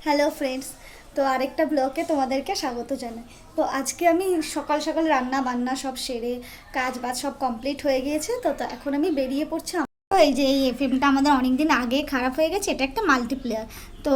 Hello friends তো আরেকটা ব্লগে তোমাদেরকে স্বাগত জানাই। তো আজকে আমি সকাল সকাল রান্না বান্না সব সেরে কাজ বাজ সব কমপ্লিট হয়ে গিয়েছে তো এখন আমি বেরিয়ে পড়ছি এই যে এই এফএমটা আমাদের অনেক দিন আগে খারাপ হয়ে গেছে, এটা একটা মাল্টিপ্লেয়ার তো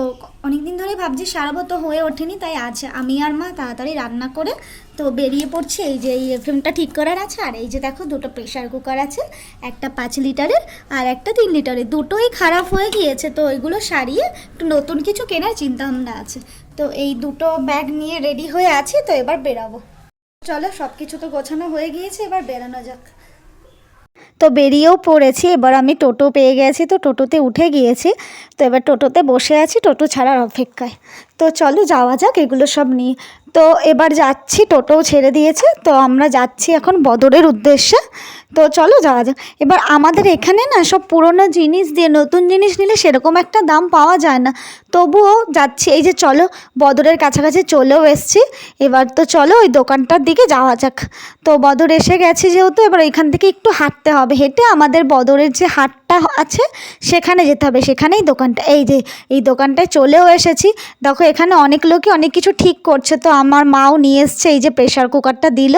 অনেক দিন ধরেই ভাবছি সারাবো তো হয়ে ওঠেনি, তাই আজ আমি আর মা তাড়াতাড়ি রান্না করে তো বেরিয়ে পড়ছি। এই যে এই এফএমটা ঠিক করার আছে, আর এই যে দেখো দুটো প্রেশার কুকার আছে, একটা পাঁচ লিটারের আর একটা তিন লিটারের। দুটোই খারাপ হয়ে গিয়েছে, তো ওইগুলো সারিয়ে একটু নতুন কিছু কেনার চিন্তা ভাবনা আছে। তো এই দুটো ব্যাগ নিয়ে রেডি হয়ে আছি, তো এবার বেরাবো। চলো সব কিছু তো গোছানো হয়ে গিয়েছে, এবার বেরানো যাক। তো বেরিয়েও পড়েছি, এবার আমি টোটো পেয়ে গেছি, তো টোটোতে উঠে গিয়েছি, তো এবার টোটোতে বসে আছি, টোটো ছাড়ার অপেক্ষায়। তো চলো যাওয়া যাক, এগুলো সব নিয়ে। তো এবার যাচ্ছি, টোটোও ছেড়ে দিয়েছে, তো আমরা যাচ্ছি এখন বদরের উদ্দেশ্যে। তো চলো যাওয়া যাক। এবার আমাদের এখানে না সব পুরনো জিনিস দিয়ে নতুন জিনিস নিলে সেরকম একটা দাম পাওয়া যায় না। তবুও যাচ্ছি, এই যে চলো বদরের কাছাকাছি চলেও এসছি। এবার তো চলো ওই দোকানটার দিকে যাওয়া যাক। তো বদর এসে গেছি যেহেতু, এবার এখান থেকে একটু হাঁটতে হবে। হেঁটে আমাদের বদরের যে হাটটা আছে, সেখানে যেতে হবে। সেখানেই দোকানটা, এই যে, এই দোকানটায় চলেও এসেছি। দেখো, এখানে অনেক লোকই অনেক কিছু ঠিক করছে। তো আমার মাও নিয়ে এসছে, এই যে প্রেশার কুকারটা দিল।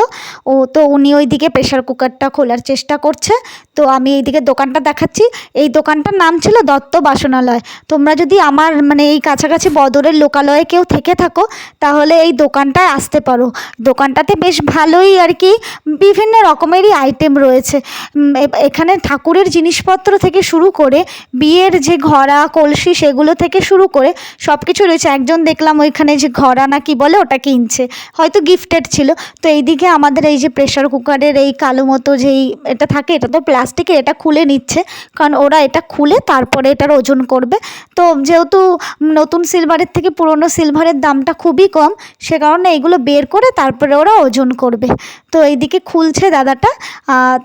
ও, তো উনি ওইদিকে প্রেশার কুকারটা খোলার চেষ্টা করছে। তো আমি এইদিকে দোকানটা দেখাচ্ছি। এই দোকানটার নাম ছিল দত্ত বাসনালয়। তোমরা যদি আমার মানে এই কাছাকাছি বদরের লোকালয়ে কেউ থেকে থাকো, তাহলে এই দোকানটায় আসতে পারো। দোকানটাতে বেশ ভালোই আর কি, বিভিন্ন রকমেরই আইটেম রয়েছে। এখানে ঠাকুরের জিনিসপত্র থেকে শুরু করে, বিয়ের যে ঘড়া, কলসি সেগুলো থেকে শুরু করে সব কিছু রয়েছে। একজন দেখলাম ওইখানে যে ঘড়া না কি বলে ওটা কিনছে। হয়তো গিফটেড ছিল। তো এইদিকে আমাদের এই যে প্রেশার কুকারের এই কালো মতো যেই এটা থাকে, এটা তো প্লাস্টিকের এটা খুলে নিচ্ছে। কারণ ওরা এটা খুলে তারপরে এটার ওজন করবে। তো যেহেতু নতুন সিলভারের থেকে পুরনো সিলভারের দামটা খুবই কম, সে কারণে এগুলো বের করে তারপরে ওরা ওজন করবে। তো এইদিকে খুলছে দাদাটা।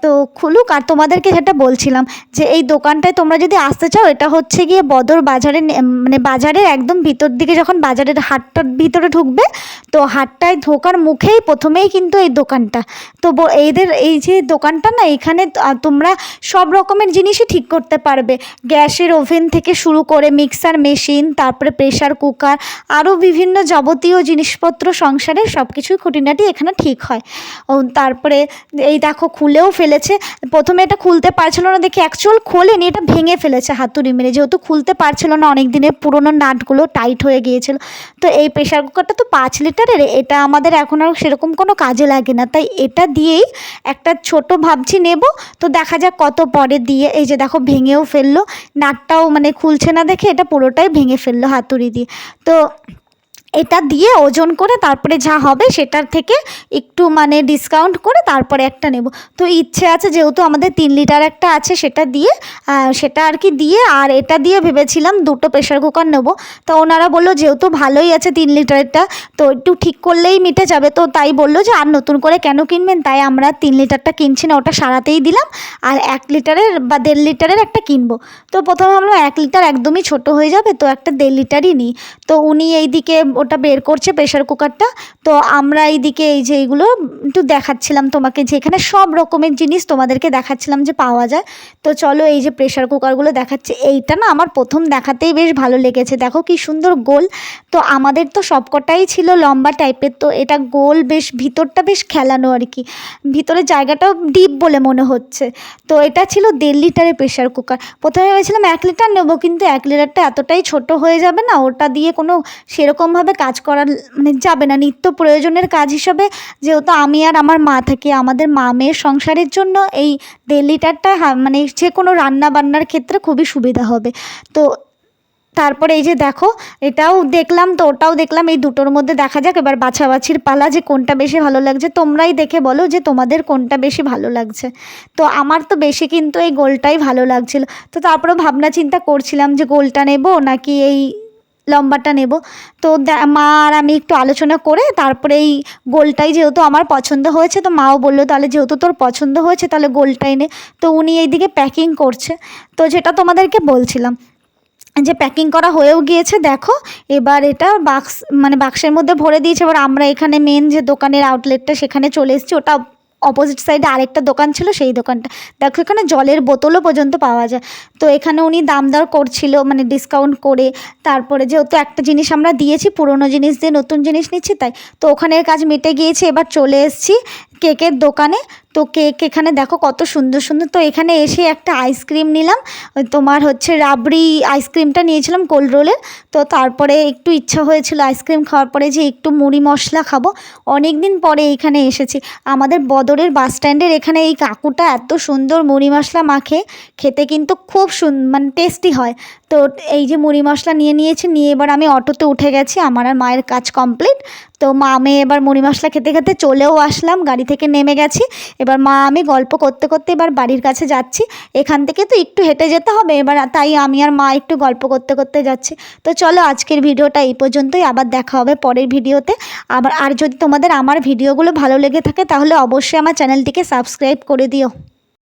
তো খুলুক। আর তোমাদেরকে যেটা বলছিলাম যে এই দোকানটায় তোমরা যদি আসতে চাও, এটা হচ্ছে গিয়ে বদর বাজারে মানে বাজারের একদম ভিতর দিকে যখন বাজারের হাটটার ভিতরে ঢুকবে, তো হাটটায় ঢোকার মুখেই প্রথমেই কিন্তু এই দোকানটা। তো এদের এই যে দোকানটা না, এখানে তোমরা সব রকমের জিনিসই ঠিক করতে পারবে। গ্যাসের ওভেন থেকে শুরু করে মিক্সার মেশিন, তারপরে প্রেশার কুকার, আরও বিভিন্ন যাবতীয় জিনিসপত্র সংসারের সব কিছুই খুঁটিনাটি এখানে ঠিক হয়। তারপরে এই দেখো খুলেও ফেলেছে। প্রথমে এটা খুলতে পারছিল না, দেখে অ্যাকচুয়াল খোলেনি, এটা ভেঙে ফেলেছে হাতুড়ি মেরে। যেহেতু খুলতে পারছিল না অনেক দিনের পুরোনো নাটগুলো টাইট হয়ে গিয়েছিল। তো এই প্রেশার কুকারটা তো পাঁচ লিটারের, এটা আমাদের এখন আর সেরকম কোনো কাজে লাগে না। তাই এটা দিয়েই একটা ছোট ভাবছি নেব। তো দেখা যাক কত পরে দিয়ে, এই যে দেখো ভেঙেও ফেলল। নাটটাও মানে খুলছে না দেখে, এটা পুরোটাই ভেঙে ফেলল হাতুড়ি দিয়ে। তো এটা দিয়ে ওজন করে তারপরে যা হবে সেটার থেকে একটু মানে ডিসকাউন্ট করে তারপরে একটা নেব। তো ইচ্ছে আছে যেহেতু আমাদের তিন লিটার একটা আছে সেটা দিয়ে সেটা আর কি দিয়ে, আর এটা দিয়ে ভেবেছিলাম দুটো প্রেশার কুকার নেব। তো ওনারা বলল যেহেতু ভালোই আছে তিন লিটারটা তো একটু ঠিক করলেই মিটে যাবে। তো তাই বলল যে আর নতুন করে কেন কিনবেন? তাই আমরা তিন লিটারটা কিনছি না, ওটা সারাতেই দিলাম। আর এক লিটারের বা দেড় লিটারের একটা কিনবো। তো প্রথমে আমরা এক লিটার একদমই ছোট হয়ে যাবে, তো একটা দেড় লিটারই নিই। তো উনি এইদিকে ওটা বের করছে প্রেশার কুকারটা তো আমরা এইদিকে এই যে এইগুলো একটু দেখাচ্ছিলাম তোমাকে যে এখানে সব রকমের জিনিস তোমাদেরকে দেখাচ্ছিলাম যে পাওয়া যায়। তো চলো এই যে প্রেশার কুকারগুলো দেখাচ্ছে। এইটা না আমার প্রথম দেখাতেই বেশ ভালো লেগেছে। দেখো কি সুন্দর গোল। তো আমাদের তো সবকটাই ছিল লম্বা টাইপের তো এটা গোল বেশ, ভিতরটা বেশ খেলানো আর কি। ভিতরের জায়গাটাও ডিপ বলে মনে হচ্ছে। তো এটা ছিল দেড় লিটারের প্রেশার কুকার প্রথমে ভেবেছিলাম এক লিটার নেব, কিন্তু এক লিটারটা এতটাই ছোট হয়ে যাবে না। ওটা দিয়ে কোনো সেরকমভাবে কাজ করার মানে যাবে না। নিত্য প্রয়োজনের কাজ হিসাবে যেহেতু আমি আর আমার মা থাকি, আমাদের মা মেয়ের সংসারের জন্য এই দেড় লিটারটা মানে যে কোনো রান্না বান্নার ক্ষেত্রে খুবই সুবিধা হবে। তো তারপরে এই যে দেখো, এটাও দেখলাম তো, ওটাও দেখলাম, এই দুটোর মধ্যে দেখা যাক, এবার বাছাবাছির পালা যে কোনটা বেশি ভালো লাগছে, তোমরাই দেখে বলো যে তোমাদের কোনটা বেশি ভালো লাগছে। তো আমার তো বেশি কিন্তু এই গোলটাই ভালো লাগছিল। তো তারপরে ভাবনা চিন্তা করছিলাম যে গোলটা নেব নাকি এই লম্বাটা নেব। তো মা আর আমি একটু আলোচনা করে তারপরে এই গোলটাই যেহেতু আমার পছন্দ হয়েছে, তো মাও বলল, তাহলে যেহেতু তোর পছন্দ হয়েছে, তাহলে গোলটাই নে। তো উনি এইদিকে প্যাকিং করছে। তো যেটা তোমাদেরকে বলছিলাম, যে প্যাকিং করা হয়েও গিয়েছে, দেখো, এবার এটা বাক্স মানে বাক্সের মধ্যে ভরে দিয়েছে। এবার আমরা এখানে মেন যে দোকানের আউটলেটটা সেখানে চলে এসেছি। ওটা অপোজিট সাইডে আরেকটা দোকান ছিল, সেই দোকানটা। দেখো, এখানে জলের বোতলও পর্যন্ত পাওয়া যায়। তো এখানে উনি দাম দর করছিল মানে ডিসকাউন্ট করে। তারপরে যেহেতু একটা জিনিস আমরা দিয়েছি, পুরনো জিনিস দিয়ে নতুন জিনিস নিচ্ছি, তাই। তো ওখানের কাজ মিটে গিয়েছে, এবার চলে এসেছি। কেকের দোকানে। তো কেক এখানে দেখো কত সুন্দর সুন্দর। তো এখানে এসে একটা আইসক্রিম নিলাম। তোমার হচ্ছে রাবড়ি আইসক্রিমটা নিয়েছিলাম কোল্ড রোলের তো তারপরে একটু ইচ্ছা হয়েছিল আইসক্রিম খাওয়ার পরে যে একটু মুড়ি মশলা খাব। অনেক দিন পরে এইখানে এসেছি। আমাদের বদরের বাস স্ট্যান্ডের এখানে এই কাকুটা এত সুন্দর মুড়ি মশলা মাখে। খেতে কিন্তু খুব সুন মানে টেস্টি হয়। তো এই যে মুড়ি মশলা নিয়ে নিয়েছি, নিয়ে এবার আমি অটোতে উঠে গেছি, আমার আর মায়ের কাজ কমপ্লিট তো মা, আমি এবার মুড়ি মশলা খেতে খেতে চলেও আসলাম, গাড়ি থেকে নেমে গেছি। এবার মা, আমি গল্প করতে করতে এবার বাড়ির কাছে যাচ্ছি। এখান থেকে তো একটু হেঁটে যেতে হবে, এবার তাই আমি আর মা একটু গল্প করতে করতে যাচ্ছি। তো চলো আজকের ভিডিওটা এই পর্যন্তই, আবার দেখা হবে পরের ভিডিওতে। আবার, আর যদি তোমাদের আমার ভিডিওগুলো ভালো লেগে থাকে, তাহলে অবশ্যই আমার চ্যানেলটিকে সাবস্ক্রাইব করে দিও।